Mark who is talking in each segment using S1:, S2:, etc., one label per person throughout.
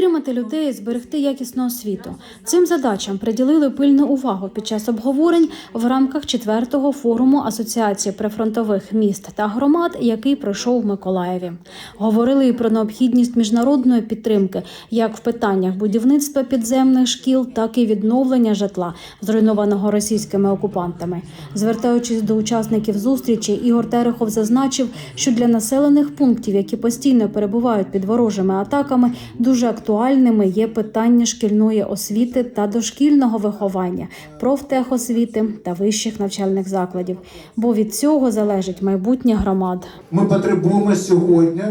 S1: підтримати людей, і зберегти якісну освіту. Цим задачам приділили пильну увагу під час обговорень в рамках четвертого форуму Асоціації прифронтових міст та громад, який пройшов в Миколаєві. Говорили і про необхідність міжнародної підтримки як в питаннях будівництва підземних шкіл, так і відновлення житла, зруйнованого російськими окупантами. Звертаючись до учасників зустрічі, Ігор Терехов зазначив, що для населених пунктів, які постійно перебувають під ворожими атаками, дуже актуальними є питання шкільної освіти та дошкільного виховання, профтехосвіти та вищих навчальних закладів. Бо від цього залежить майбутнє громад.
S2: Ми потребуємо сьогодні,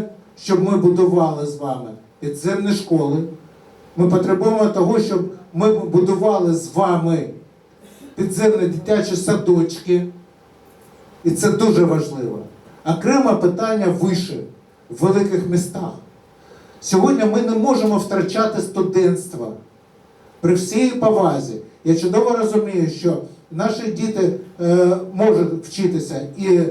S2: щоб ми будували з вами підземні школи. Ми потребуємо того, щоб ми будували з вами підземні дитячі садочки. І це дуже важливо. Окреме питання вище в великих містах. Сьогодні ми не можемо втрачати студентство. При всій повазі. Я чудово розумію, що наші діти е, можуть вчитися і е,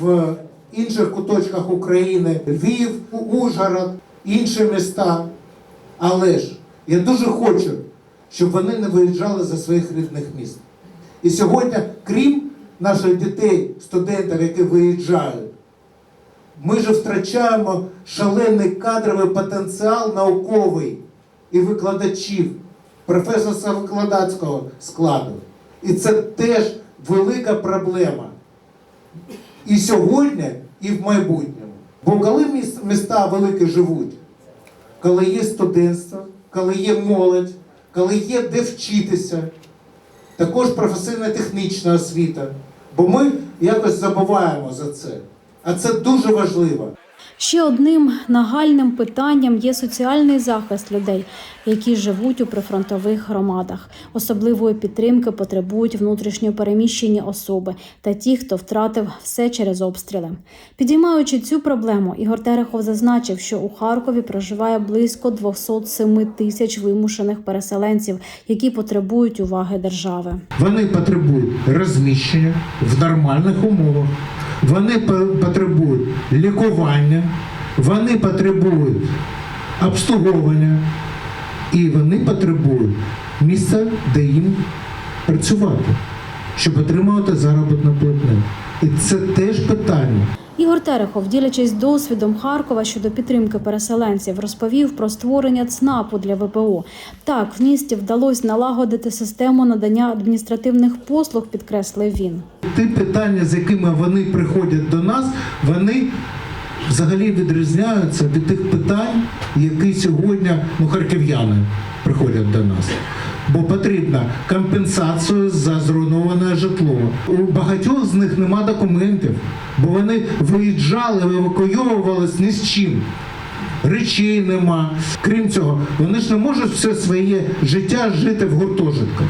S2: в інших куточках України, Львів, Ужгород, інші міста. Але ж я дуже хочу, щоб вони не виїжджали за своїх рідних міст. І сьогодні, крім наших дітей, студентів, які виїжджають, ми ж втрачаємо шалений кадровий потенціал науковий і викладачів, професорсько-викладацького складу. І це теж велика проблема. І сьогодні, і в майбутньому. Бо коли міста великі живуть, коли є студентство, коли є молодь, коли є де вчитися, також професійно-технічна освіта. Бо ми якось забуваємо за це. А це дуже важливо.
S1: Ще одним нагальним питанням є соціальний захист людей, які живуть у прифронтових громадах. Особливої підтримки потребують внутрішньо переміщені особи та ті, хто втратив все через обстріли. Підіймаючи цю проблему, Ігор Терехов зазначив, що у Харкові проживає близько 207 тисяч вимушених переселенців, які потребують уваги держави.
S2: Вони потребують розміщення в нормальних умовах. Вони по- потребують лікування, вони потребують обслуговування і вони потребують місця, де їм працювати, щоб отримувати заробітну платню. І це теж питання.
S1: Ігор Терехов, ділячись досвідом Харкова щодо підтримки переселенців, розповів про створення ЦНАПу для ВПО. Так, в місті вдалося налагодити систему надання адміністративних послуг, підкреслив він.
S2: Ті питання, з якими вони приходять до нас, вони взагалі відрізняються від тих питань, які сьогодні ну, харків'яни приходять до нас. Бо потрібна компенсація за зруйноване житло. У багатьох з них нема документів, бо вони виїжджали, евакуйовувалися ні з чим. Речей нема. Крім цього, вони ж не можуть все своє життя жити в гуртожитках.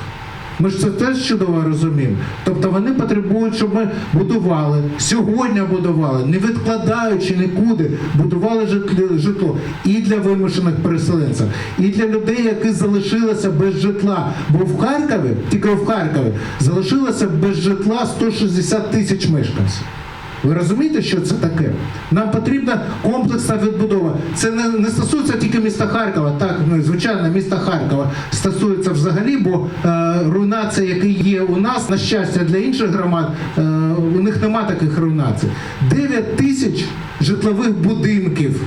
S2: Ми ж це теж чудово розуміємо. Тобто вони потребують, щоб ми будували, сьогодні будували, не відкладаючи нікуди, будували житло, і для вимушених переселенців, і для людей, які залишилися без житла. Бо в Харкові, тільки в Харкові, залишилося без житла 160 тисяч мешканців. Ви розумієте, що це таке? Нам потрібна комплексна відбудова. Це не, не стосується тільки міста Харкова. Так, ну, звичайно, міста Харкова стосується взагалі, бо е, руйнація, які є у нас, на щастя, для інших громад, е, у них нема таких руйнацій. 9 тисяч житлових будинків.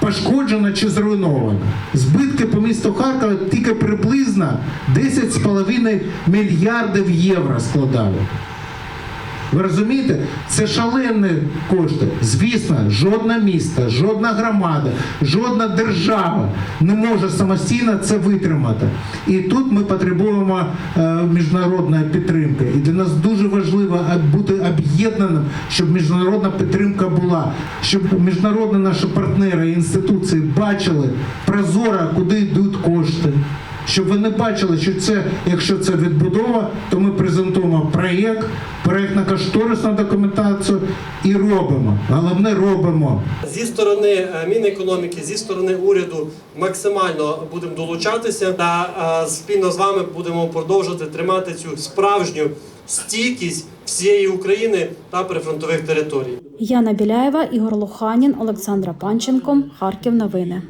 S2: Пошкоджено чи зруйновано. Збитки по місту Харкова тільки приблизно 10,5 мільярдів євро складали. Ви розумієте, це шалені кошти. Звісно, жодне місто, жодна громада, жодна держава не може самостійно це витримати. І тут ми потребуємо е, міжнародної підтримки. І для нас дуже важливо бути об'єднаним, щоб міжнародна підтримка була, щоб міжнародні наші партнери і інституції бачили прозоро, куди йдуть кошти. Щоб вони бачили, що це, якщо це відбудова, то ми презентуємо проєкт, проєктно-кошторисну документацію і робимо. Головне робимо.
S3: Зі сторони е, Мінекономіки, зі сторони уряду максимально будемо долучатися та е, спільно з вами будемо продовжувати тримати цю справжню стійкість всієї України та прифронтових територій.
S1: Яна Біляєва, Ігор Лоханін, Олександра Панченко, Харків. Новини.